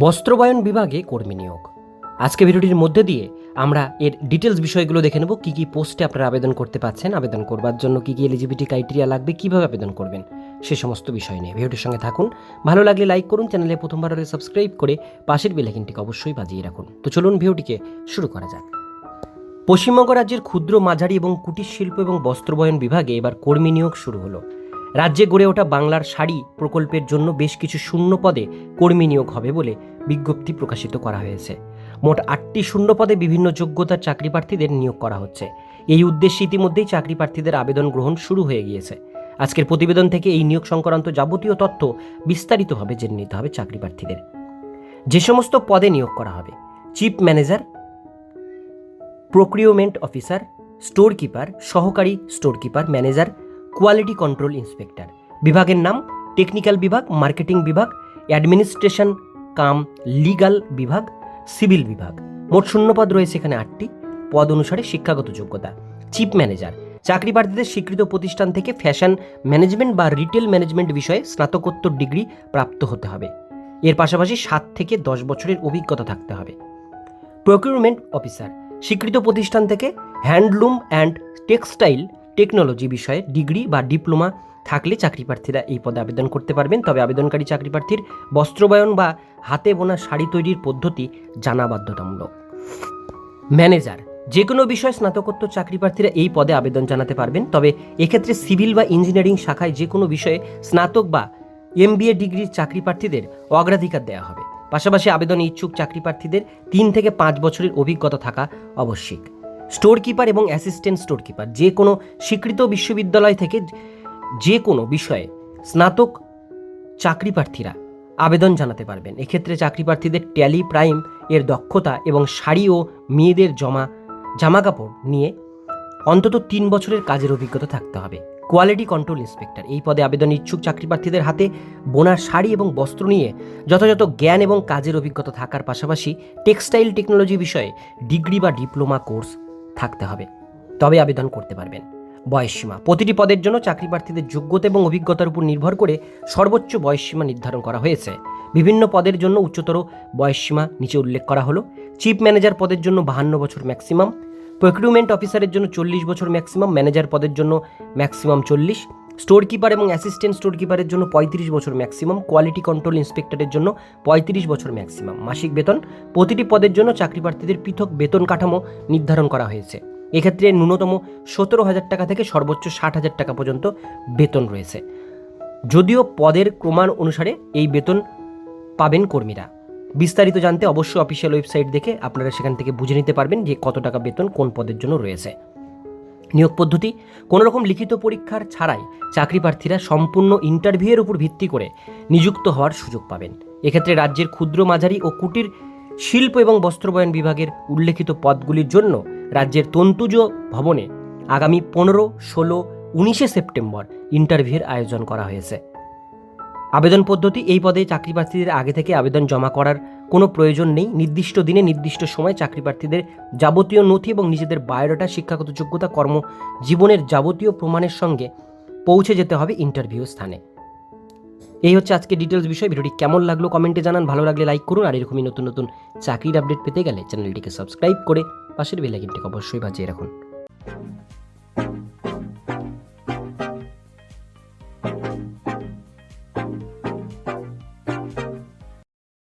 বস্ত্রবায়ন বিভাগে কর্মী নিয়োগ। আজকে ভিডিওটির মধ্যে দিয়ে আমরা এর ডিটেলস বিষয়গুলো দেখে নেব, কী কী পোস্টে আপনারা আবেদন করতে পাচ্ছেন, আবেদন করবার জন্য কী কী এলিজিবিলিটি ক্রাইটেরিয়া লাগবে, কীভাবে আবেদন করবেন, সে সমস্ত বিষয় নিয়ে। ভিডিওটির সঙ্গে থাকুন, ভালো লাগলে লাইক করুন চ্যানেলে প্রথমবার হলে সাবস্ক্রাইব করে পাশের বেলাইকিনটিকে অবশ্যই বাজিয়ে রাখুন। তো চলুন ভিডিওটিকে শুরু করা যাক। পশ্চিমবঙ্গ রাজ্যের ক্ষুদ্র মাঝারি এবং কুটির শিল্প এবং বস্ত্রবয়ন বিভাগে এবার কর্মী নিয়োগ শুরু হলো। রাজ্যে গড়ে ওঠা বাংলার শাড়ি প্রকল্পের জন্য বেশ কিছু শূন্য পদে কর্মী নিয়োগ হবে বলে বিজ্ঞপ্তি প্রকাশিত করা হয়েছে। মোট আটটি শূন্য পদে বিভিন্ন যোগ্যতার চাকরি প্রার্থীদের নিয়োগ করা হচ্ছে। এই উদ্দেশ্যে ইতিমধ্যেই চাকরি প্রার্থীদের আবেদন গ্রহণ শুরু হয়ে গিয়েছে। আজকের প্রতিবেদন থেকে এই নিয়োগ সংক্রান্ত যাবতীয় তথ্য বিস্তারিতভাবে জেনে নিতে হবে চাকরি প্রার্থীদের যে সমস্ত পদে নিয়োগ করা হবে, chief manager procurement officer store keeper সহকারী store keeper manager quality control inspector বিভাগের নাম টেকনিক্যাল বিভাগ মার্কেটিং বিভাগ অ্যাডমিনিস্ট্রেশন কাম লিগাল বিভাগ সিভিল বিভাগ। মোট শূন্যপদ রয়েছে এখানে আটটি। পদ অনুসারে শিক্ষাগত যোগ্যতা। চিফ ম্যানেজার চাকরি প্রার্থীদের স্বীকৃত প্রতিষ্ঠান থেকে ফ্যাশন ম্যানেজমেন্ট বা রিটেল ম্যানেজমেন্ট বিষয়ে স্নাতকোত্তর ডিগ্রি প্রাপ্ত হতে হবে। এর পাশাপাশি সাত থেকে দশ বছরের অভিজ্ঞতা থাকতে হবে। প্রকিউরমেন্ট অফিসার স্বীকৃত প্রতিষ্ঠান থেকে হ্যান্ডলুম অ্যান্ড টেক্সটাইল টেকনোলজি বিষয়ে ডিগ্রি বা ডিপ্লোমা থাকলে চাকরি প্রার্থীরা এই পদে আবেদন করতে পারবেন। তবে আবেদনকারী চাকরি প্রার্থীর বস্ত্রবায়ন বা হাতে বোনা শাড়ি তৈরির পদ্ধতি জানা বাধ্যতামূলক। ম্যানেজার যে কোনো বিষয়ে স্নাতকোত্তর চাকরি প্রার্থীরা এই পদে আবেদন জানাতে পারবেন। তবে এক্ষেত্রে সিভিল বা ইঞ্জিনিয়ারিং শাখায় যে কোনো বিষয়ে স্নাতক বা এমবিএ ডিগ্রির চাকরি প্রার্থীদের অগ্রাধিকার দেওয়া হবে। পাশাপাশি আবেদনে ইচ্ছুক চাকরি প্রার্থীদের তিন থেকে পাঁচ বছরের অভিজ্ঞতা থাকা আবশ্যিক। স্টোর কিপার এবং অ্যাসিস্ট্যান্ট স্টোর কিপার যে কোনো স্বীকৃত বিশ্ববিদ্যালয় থেকে যে কোনো বিষয়ে স্নাতক চাকরি প্রার্থীরা আবেদন জানাতে পারবেন। এক্ষেত্রে চাকরি প্রার্থীদের ট্যালি প্রাইম এর দক্ষতা এবং শাড়ি ও মেয়েদের জমা, জামাকাপড় নিয়ে অন্তত তিন বছরের কাজের অভিজ্ঞতা থাকতে হবে। কোয়ালিটি কন্ট্রোল ইন্সপেক্টর এই পদে আবেদন ইচ্ছুক চাকরি প্রার্থীদের হাতে বোনার শাড়ি এবং বস্ত্র নিয়ে যথাযথ জ্ঞান এবং কাজের অভিজ্ঞতা থাকার পাশাপাশি টেক্সটাইল টেকনোলজি বিষয়ে ডিগ্রি বা ডিপ্লোমা কোর্স থাকতে হবে। তবে আবেদন করতে পারবেন। বয়সসীমা। প্রতিটি পদের জন্য চাকরি প্রার্থীদের যোগ্যতা এবং অভিজ্ঞতার উপর নির্ভর করে সর্বোচ্চ বয়সসীমা নির্ধারণ করা হয়েছে। বিভিন্ন পদের জন্য উচ্চতর বয়সসীমা নিচে উল্লেখ করা হলো। চিফ ম্যানেজার পদের জন্য বাহান্ন বছর ম্যাক্সিমাম। প্রক্রিউমেন্ট অফিসারের জন্য চল্লিশ বছর ম্যাক্সিমাম। ম্যানেজার পদের জন্য ম্যাক্সিমাম চল্লিশ। স্টোর কিপার এবং অ্যাসিস্ট্যান্ট স্টোর কিপারের জন্য পঁয়ত্রিশ বছর ম্যাক্সিমাম কোয়ালিটি কন্ট্রোল ইন্সপেক্টরের জন্য পঁয়ত্রিশ বছর ম্যাক্সিমাম মাসিক বেতন, প্রতিটি পদের জন্য চাকরি প্রার্থীদের পৃথক বেতন কাঠামো নির্ধারণ করা হয়েছে। এক্ষেত্রে ন্যূনতম সতেরো হাজার টাকা থেকে সর্বোচ্চ ষাট হাজার টাকা পর্যন্ত বেতন রয়েছে। যদিও পদের ক্রমান অনুসারে এই বেতন পাবেন কর্মীরা। বিস্তারিত জানতে অবশ্যই অফিসিয়াল ওয়েবসাইট দেখে আপনারা সেখান থেকে বুঝে নিতে পারবেন যে কত টাকা বেতন কোন পদের জন্য রয়েছে। নিয়োগ পদ্ধতি কোনো রকম লিখিত পরীক্ষার ছাড়াই চাকরি প্রার্থীরা সম্পূর্ণ ইন্টারভিউয়ের উপর ভিত্তি করে নিযুক্ত হওয়ার সুযোগ পাবেন। এক্ষেত্রে রাজ্যের ক্ষুদ্র মাঝারি ও কুটির শিল্প এবং বস্ত্রবয়ন বিভাগের উল্লেখিত পদগুলির জন্য রাজ্যের তন্তুজ ভবনে আগামী পনেরো, ষোলো, উনিশে সেপ্টেম্বর ইন্টারভিউয়ের আয়োজন করা হয়েছে। আবেদন পদ্ধতি এই পদে চাকরি প্রার্থীদের আগে থেকে আবেদন জমা করার কোনো প্রয়োজন নেই। নির্দিষ্ট দিনে নির্দিষ্ট সময় চাকরি প্রার্থীদের যাবতীয় নথি এবং নিজেদের বায়োডাটা, শিক্ষাগত যোগ্যতা কর্ম জীবনের যাবতীয় প্রমাণের সঙ্গে পৌঁছে যেতে হবে ইন্টারভিউ স্থানে। এই হচ্ছে আজকে ডিটেলস বিষয়। ভিডিওটি কেমন লাগল কমেন্টে জানান। ভালো লাগলে লাইক করুন আর এরকমই নতুন নতুন চাকরির আপডেট পেতে গেলে চ্যানেলটিকে সাবস্ক্রাইব করে পাশের বেলাইকিনটিকে অবশ্যই বাজিয়ে রাখুন।